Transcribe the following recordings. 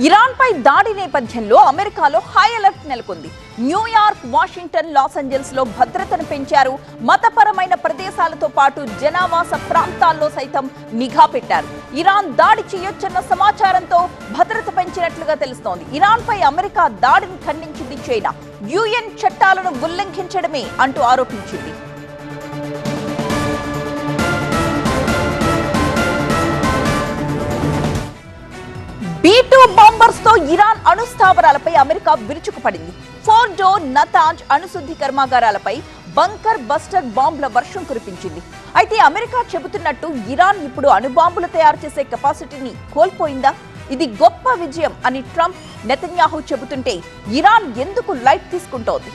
Iran పై దాడి నేపథ్యంలో అమెరికాలో హై అలర్ట్ నెలకొంది. న్యూయార్క్ వాషింగ్టన్ లాస్ ఏంజల్స్లో భద్రతను పెంచారు. మతపరమైన ప్రదేశాలతో పాటు జనావాస ప్రాంతాల్లో సైతం నిఘా పెట్టారు. ఇరాన్ దాడి చేయొచ్చన్న సమాచారంతో భద్రత పెంచినట్లుగా తెలుస్తోంది. ఇరాన్ పై అమెరికా దాడిని ఖండించింది చైనా. యుఎన్ చట్టాలను ఉల్లంఘించడమే అంటూ ఆరోపించింది. దీంతో ఇరాన్ అణు స్థావరాలపై అమెరికా విరుచుకుపడింది. ఫోర్డో నతాంజ్ అణుశుద్ధి కర్మాగారాలపై బంకర్ బస్టర్ బాంబుల వర్షం కురిపించింది. అయితే అమెరికా చెబుతున్నట్టు ఇరాన్ ఇప్పుడు అణుబాంబులు తయారు చేసే కెపాసిటీని కోల్పోయిందా? ఇది గొప్ప విజయం అని ట్రంప్ నెతన్యాహు చెబుతుంటే ఇరాన్ ఎందుకు లైట్ తీసుకుంటోంది?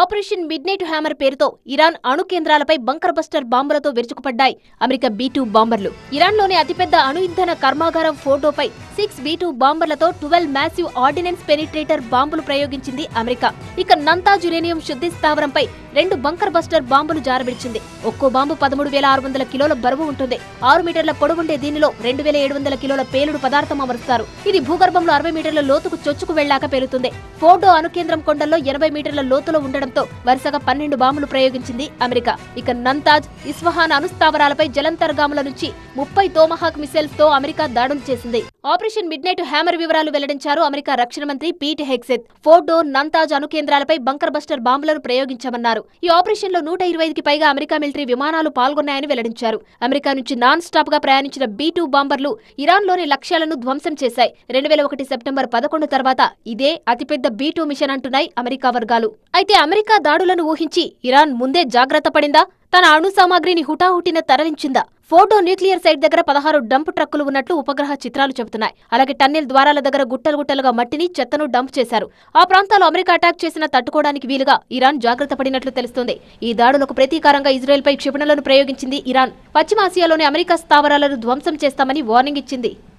ఆపరేషన్ మిడ్ నైట్ హ్యామర్ పేరుతో ఇరాన్ అణు కేంద్రాలపై బంకర్ బస్టర్ బాంబులతో విరుచుకుపడ్డాయి అమెరికా బీ టూ బాంబర్లు. ఇరాన్లోని అతిపెద్ద అణు ఇంధన కర్మాగారం ఫోటోపై సిక్స్ బీ టూ బాంబర్లతో ట్వెల్వ్ మ్యాసివ్ ఆర్డినెన్స్ పెనిట్రేటర్ బాంబులు ప్రయోగించింది అమెరికా. ఇక నంతాజ్ యురేనియం శుద్ధి స్థావరంపై రెండు బంకర్ బస్టర్ బాంబులు జారబిడిచింది. ఒక్కో బాంబు పదమూడు వేల ఆరు వందల కిలోల బరువు ఉంటుంది. ఆరు మీటర్ల పొడవుండే దీనిలో రెండు వేల ఏడు వందల కిలోల పేలుడు పదార్థం అమరుస్తారు. ఇది భూగర్భంలో అరవై మీటర్ల లోతుకు చొచ్చుకు వెళ్ళాక పేలుతుంది. ఫోర్డో అణుకేంద్రం కొండల్లో ఎనభై మీటర్ల లోతులో ఉండడంతో వరుసగా పన్నెండు బాంబులు ప్రయోగించింది అమెరికా. ఇక నంతాజ్ ఇస్వహాన్ అణుస్థావరాలపై జలంతర్గాముల నుంచి ముప్పై తోమహాక్ మిసైల్స్తో అమెరికా దాడులు చేసింది. ఆపరేషన్ మిడ్ నైట్ హ్యామర్ వివరాలు వెల్లడించారు అమెరికా రక్షణ మంత్రి పీట్ హెగ్సెత్ ఫోర్డో నంతాజ్ అణు కేంద్రాలపై బంకర్ బస్టర్ బాంబులను ప్రయోగించామన్నారు. ఈ ఆపరేషన్లో నూట ఇరవైకి పైగా అమెరికా మిలిటరీ విమానాలు పాల్గొన్నాయని వెల్లడించారు. అమెరికా నుంచి నాన్ స్టాప్గా ప్రయాణించిన బీ టూ బాంబర్లు ఇరాన్లోని లక్ష్యాలను ధ్వంసం చేశాయి. రెండు వేల ఒకటి సెప్టెంబర్ పదకొండు తర్వాత ఇదే అతిపెద్ద బీ టూ మిషన్ అంటున్నాయి అమెరికా వర్గాలు. అయితే అమెరికా దాడులను ఊహించి ఇరాన్ ముందే జాగ్రత్త పడిందా? తన అణు సామాగ్రిని హుటాహుటిన తరలించిందా. ఫోటో న్యూక్లియర్ సైట్ దగ్గర పదహారు డంప్ ట్రక్కులు ఉన్నట్లు ఉపగ్రహ చిత్రాలు చెబుతున్నాయి. అలాగే టన్నెల్ ద్వారాల దగ్గర గుట్టలు గుట్టలుగా మట్టిని చెత్తను డంప్ చేశారు. ఆ ప్రాంతాల్లో అమెరికా అటాక్ చేసిన తట్టుకోవడానికి వీలుగా ఇరాన్ జాగ్రత్త పడినట్లు తెలుస్తోంది. ఈ దాడులకు ప్రతీకారంగా ఇజ్రాయెల్పై క్షిపణులను ప్రయోగించింది ఇరాన్. పశ్చిమ ఆసియాలోని అమెరికా స్థావరాలను ధ్వంసం చేస్తామని వార్నింగ్ ఇచ్చింది.